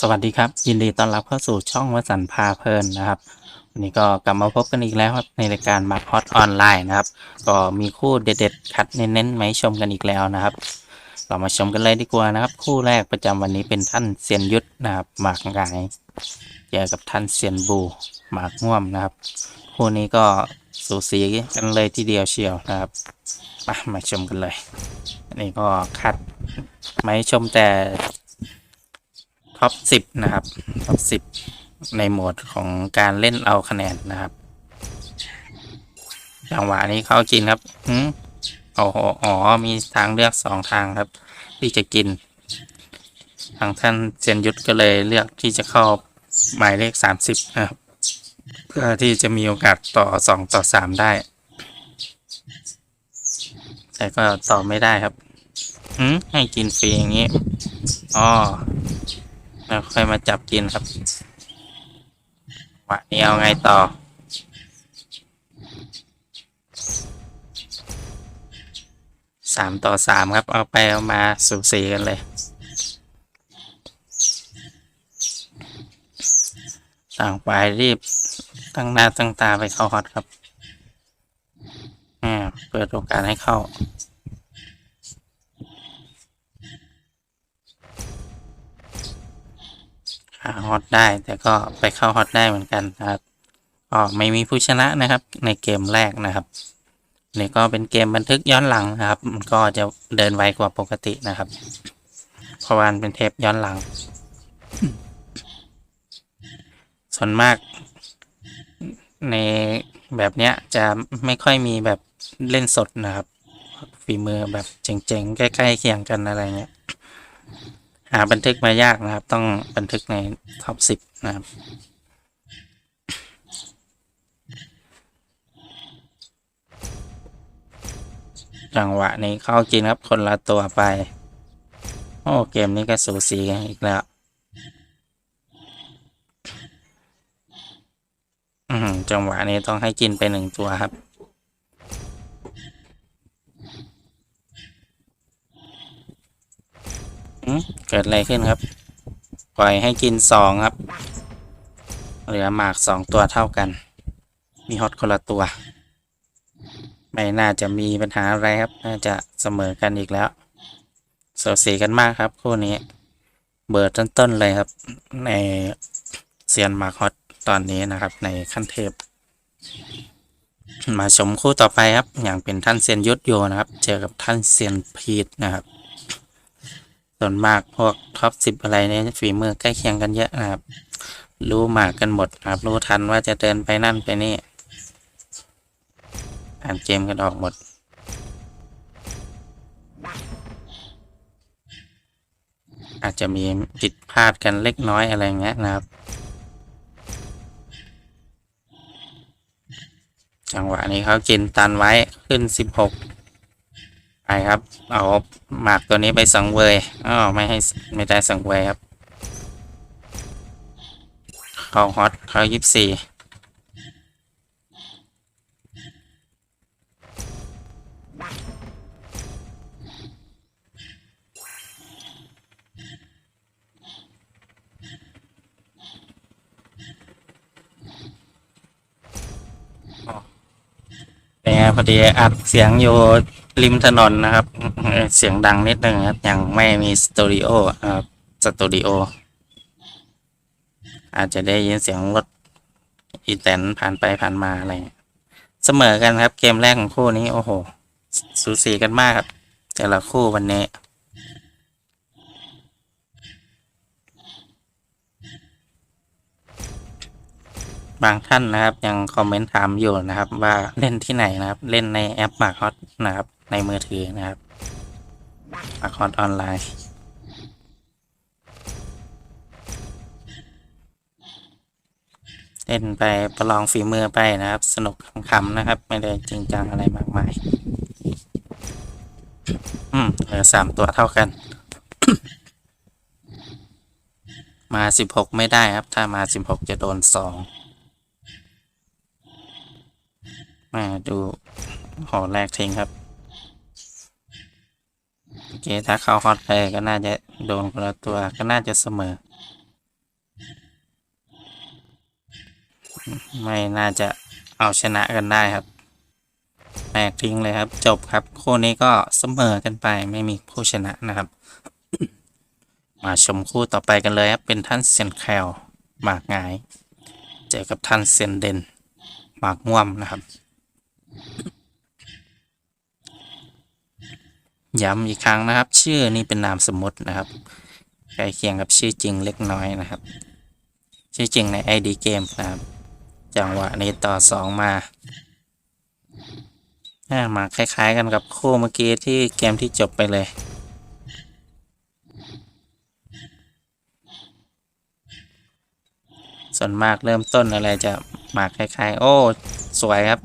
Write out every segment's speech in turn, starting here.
สวัสดีครับ ยินดีต้อนรับเข้าสู่ช่องวสันพาเพลินนะครับ วันนี้ก็กลับมาพบกันอีกแล้วครับในรายการมาฮอตออนไลน์นะครับ ก็มีคู่เด็ดๆ คัดเน้นๆมาให้ชมกันอีกแล้วนะครับ เรามาชมกันเลยดีกว่านะครับ คู่แรกประจำวันนี้เป็นท่านเซียนยุทธนะครับหมากงายเจอกับท่านเซียนบูหมากง่วมนะครับ คู่นี้ก็สูสีกันเลยทีเดียวเชียวนะครับมามาชมกันเลยอันนี้ก็คัดมาให้ชมแต่ ท็อปสิบนะครับท็อปสิบในโหมดของการเล่นเอาคะแนนนะครับจังหวะนี้เข้ากินครับหืมโอ้โหอ๋อมีทางเลือกสองทางครับ ที่จะกิน ทางท่านเซียนยุทธก็เลยเลือกที่จะเข้าหมายเลขสามสิบนะครับ เพื่อที่จะมีโอกาสต่อสองต่อสามได้ แต่ก็ต่อไม่ได้ครับหืมให้กินฟรีอย่างนี้อ๋อ แล้วค่อยมาจับกินครับวะนี้เอาไงต่อ สามต่อสามครับ เอาไปเอามาสูสีกันเลย ต่างฝ่ายรีบตั้งหน้าตั้งตาไปเข้าฮอตครับ อ่า เปิดโอกาสให้เข้า ฮอตได้ แต่ก็ไปเข้าฮอตได้เหมือนกันครับก็ไม่มีผู้ชนะนะครับ ในเกมแรกนะครับนี่ก็เป็นเกมบันทึกย้อนหลังนะครับมันก็จะเดินไวกว่าปกตินะครับเพราะว่ามันเป็นเทปย้อนหลัง ส่วนมาก ในแบบเนี้ยจะไม่ค่อยมีแบบเล่นสดนะครับ ฝีมือแบบเจ๋งๆ ใกล้ๆเคียงกันอะไรเงี้ย หาบันทึกมายากนะครับ ต้องบันทึกในท็อปสิบนะครับจังหวะนี้เข้ากินครับคนละตัวไป โอ้ เกมนี้ก็สูสีกันอีกแล้วอืจังหวะนี้ต้องให้กินไปหนึ่งตัวครับ เกิดอะไรขึ้นครับ ปล่อยให้กินสองครับ เหลือหมากสองตัวเท่ากัน มีฮอตคนละตัว ไม่น่าจะมีปัญหาอะไรครับ น่าจะเสมอกันอีกแล้วสีสีกันมากครับ คู่นี้ เบิร์ดต้นๆเลยครับ ในเซียนหมากฮอตตอนนี้นะครับ ในขั้นเทพ มาชมคู่ต่อไปครับ อย่างเป็นท่านเซียนยุทธโยนะครับ เจอกับท่านเซียนพีทนะครับ ส่วนมากพวกท็อปสิบอะไรเนี่ยฝีมือใกล้เคียงกันเยอะนะครับ รู้หมากกันหมดครับ รู้ทันว่าจะเดินไปนั่นไปนี่ อ่านเกมกันออกหมด อาจจะมีผิดพลาดกันเล็กน้อยอะไรเงี้ยนะครับ จังหวะนี้เขากินตันไว้ขึ้นสิบหก ไปครับ เอาหมากตัวนี้ไปสังเวยอ๋อไม่ให้ไม่ได้สังเวยครับ เขาฮอตเขายี่สิบสี่เป็นไงพอดีอัดเสียงอยู่ ริมถนนนะครับ เสียงดังนิดนึงครับ ยังไม่มีสตูดิโอครับสตูดิโอ อาจจะได้ยินเสียงรถอีแตนผ่านไปผ่านมาอะไรเสมอกันครับ เกมแรกของคู่นี้ โอ้โห สูสีกันมากครับ แต่ละคู่วันนี้บางท่านนะครับยังคอมเมนต์ถามอยู่นะครับ ว่าเล่นที่ไหนนะครับ เล่นในแอป m a r k h o t นะครับ ในมือถือนะครับ m a r k h o t ออนไลน์ เล่นไปประลองฝีมือไปนะครับ สนุกขำๆนะครับ ไม่ได้จริงจังอะไรมากมาย อืมเหลือสามตัวเท่ากัน มาสิบหกไม่ได้ครับ ถ้ามาสิบหกจะโดนสองมาดูหอแรกทิ้งครับ เคถ้าเข้าฮอตแพรก็น่าจะโดนคนละตัวก็น่าจะเสมอ ไม่น่าจะเอาชนะกันได้ครับแตกทิ้งเลยครับ จบครับ คู่นี้ก็เสมอกันไปไม่มีผู้ชนะนะครับ มาชมคู่ต่อไปกันเลยครับ เป็นท่านเซนแคลหมากงาย เจอกับท่านเซนเดนหมากง่วมนะครับ ย้ำอีกครั้งนะครับ ชื่อนี่เป็นนามสมมตินะครับใกล้เคียงกับชื่อจริงเล็กน้อยนะครับ ชื่อจริงใน ID เกมนะครับ จังหวะนี้ต่อสองมาอ่ามาคล้ายๆกันกับคู่เมื่อกี้ที่เกมที่จบไปเลย ส่วนมากเริ่มต้นอะไรจะมาคล้ายๆ โอ้ สวยครับ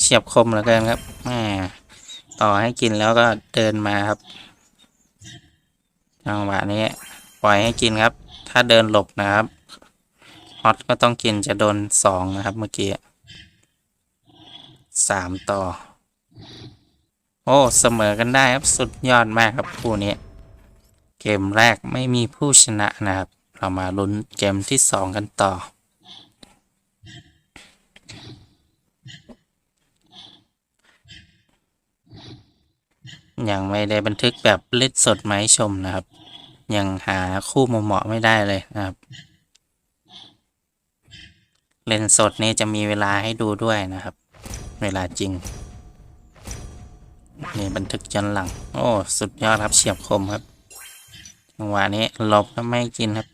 เฉียบคมเหลือเกินครับแหม ต่อให้กินแล้วก็เดินมาครับจังหวะนี้ปล่อยให้กินครับ ถ้าเดินหลบนะครับฮอตก็ต้องกินจะโดนสองนะครับเมื่อกี้สามต่อ โอ้ เสมอกันได้ครับสุดยอดมากครับคู่นี้ เกมแรกไม่มีผู้ชนะนะครับ เรามาลุ้นเกมที่สองกันต่อ ยังไม่ได้บันทึกแบบเล่นสดไหมชมนะครับ ยังหาคู่เหมาะไม่ได้เลยนะครับ เล่นสดนี่จะมีเวลาให้ดูด้วยนะครับ เวลาจริงนี่บันทึกย้อนหลัง โอ้สุดยอดครับเฉียบคมครับจังหวะนี้หลบก็ไม่กินครับ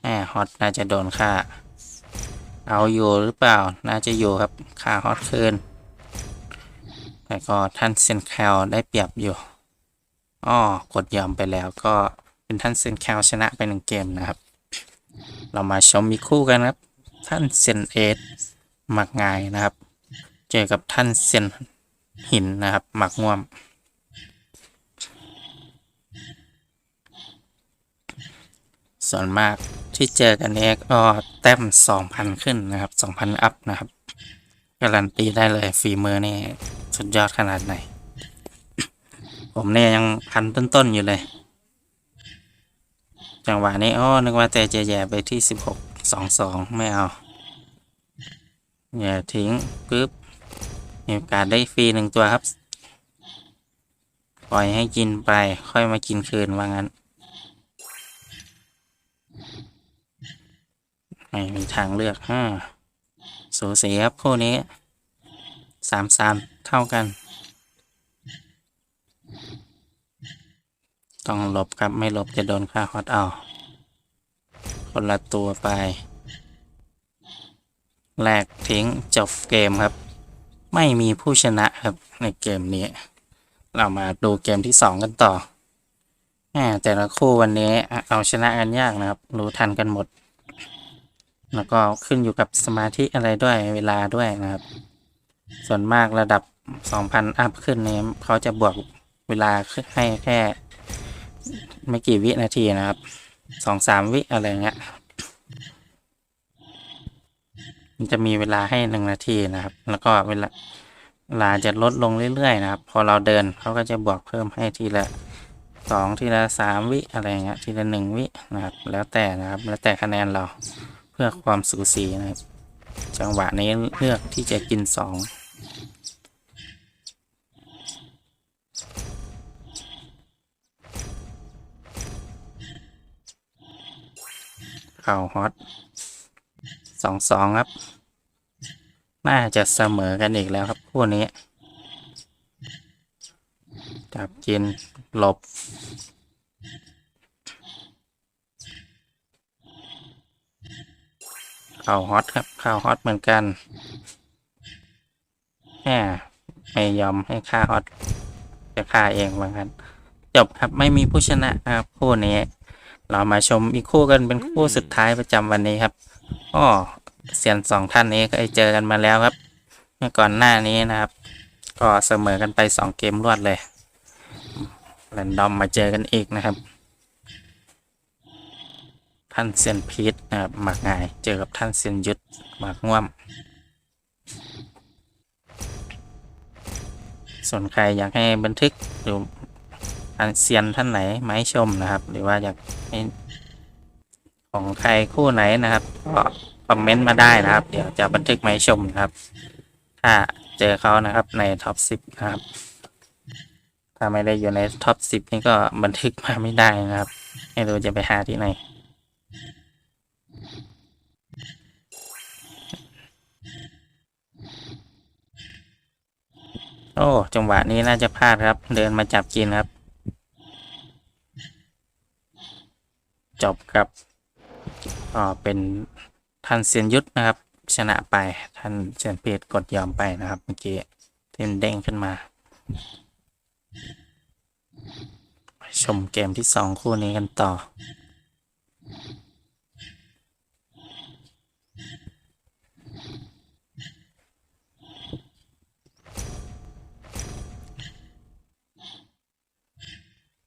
แหมฮอตน่าจะโดนฆ่าเอาอยู่หรือเปล่า น่าจะอยู่ครับฆ่าฮอตคืน แต่ก็ท่านเซนแคลได้เปรียบอยู่อ้อกดยอมไปแล้วก็เป็นท่านเซนแคลชนะไปหนึ่งเกมนะครับ เรามาชมมีคู่กันครับ ท่านเซนเอสหมักงายนะครับ เจอกับท่านเซนหินนะครับ หมักง่วมส่วนมากที่เจอกันเนี้ก็แต้มสองพันขึ้นนะครับสองพันอัพนะครับ การันตีได้เลยฝีมือนี่ สุดยอดขนาดไหน ผมเนี่ยยังพันต้นๆอยู่เลย จังหวะนี้อ้อนึกว่าแต่จะแย่ไปที่สิบหกสองสองไม่เอาอย่าทิ้งปึ๊บมีโอกาสได้ฟรีหนึ่งตัวครับ ปล่อยให้กินไปค่อยมากินคืนว่างั้น ไม่มีทางเลือกฮ่าสูสีครับคู่นี้สามสาม เท่ากัน ต้องหลบครับไม่หลบจะโดนค่าฮอตเอา คนละตัวไป แลกทิ้งจบเกมครับ ไม่มีผู้ชนะครับในเกมนี้ เรามาดูเกมที่สองกันต่อแหมแต่ละคู่วันนี้เอาชนะกันยากนะครับ รู้ทันกันหมด แล้วก็ขึ้นอยู่กับสมาธิอะไรด้วยเวลาด้วยนะครับ ส่วนมากระดับ 2,000 อัพขึ้นเนี่ยเขาจะบวกเวลาให้แค่ ไม่กี่วินาทีนะครับสองสามวิอะไรเงี้ย มันจะมีเวลาให้หนึ่งนาทีนะครับ แล้วก็เวลาเวลาจะลดลงเรื่อยๆนะครับ พอเราเดินเขาก็จะบวกเพิ่มให้ทีละสองทีละสามวิอะไรเงี้ยทีละหนึ่งวินะครับ แล้วแต่นะครับ แล้วแต่คะแนนเราเพื่อความสูสีนะครับ จังหวะนี้เลือกที่จะกินสองเข่าฮอตสองสองครับ น่าจะเสมอกันอีกแล้วครับคู่นี้ จับกินหลบ ข่าวฮอตครับข่าวฮอตเหมือนกันแหมไม่ยอมให้ค่าฮอตจะค่าเองเหมือนกันจบครับไม่มีผู้ชนะครับคู่นี้ เรามาชมอีกคู่กันเป็นคู่สุดท้ายประจำวันนี้ครับอ้อเซียนสองท่านนี้เคยเจอกันมาแล้วครับ เมื่อก่อนหน้านี้นะครับ ก็เสมอกันไปสองเกมรวดเลยแรนดอมมาเจอกันอีกนะครับ ท่านเซียนพีทนะครับหมากงายเจอกับท่านเซียนยุทธหมากง่วม ส่วนใครอยากให้บันทึกหรืออันเซียนท่านไหนมาให้ชมนะครับ หรือว่าอยากให้ของใครคู่ไหนนะครับก็คอมเมนต์มาได้นะครับ เดี๋ยวจะบันทึกมาให้ชมนะครับ ถ้าเจอเขานะครับในท็อปสิบนะครับถ้าไม่ได้อยู่ในท็อปสิบนี่ก็บันทึกมาไม่ได้นะครับ ไม่รู้จะไปหาที่ไหน โอ้จังหวะนี้น่าจะพลาดครับ เดินมาจับกินครับ จบครับก็เป็นท่านเซียนยุทธนะครับ ชนะไปท่านเซียนเพชรกดยอมไปนะครับเมื่อกี้เต็มเด้งขึ้นมา ชมเกมที่สองคู่นี้กันต่อ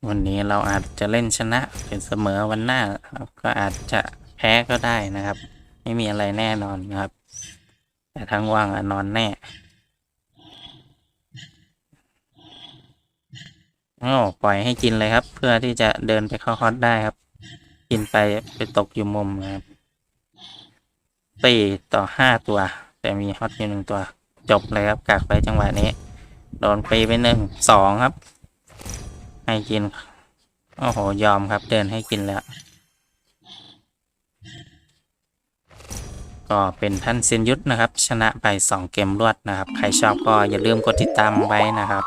วันนี้เราอาจจะเล่นชนะหรือเสมอวันหน้าก็อาจจะแพ้ก็ได้นะครับ ไม่มีอะไรแน่นอนนะครับ แต่ทั้งว่างอนอนแน่โอ้ปล่อยให้กินเลยครับ เพื่อที่จะเดินไปเข้าฮอตได้ครับ กินไปไปตกอยู่มุมนะครับตีต่อห้าตัว แต่มีฮอตอยู่หนึ่งตัว จบเลยครับกากไปจังหวะนี้ โดนปีไปหนึ่งสองครับ ให้กิน โอ้โห ยอมครับ เดินให้กินแล้ว ก็เป็นท่านเซียนยุทธนะครับ ชนะไป 2 เกมรวดนะครับ ใครชอบก็อย่าลืมกดติดตามไว้นะครับ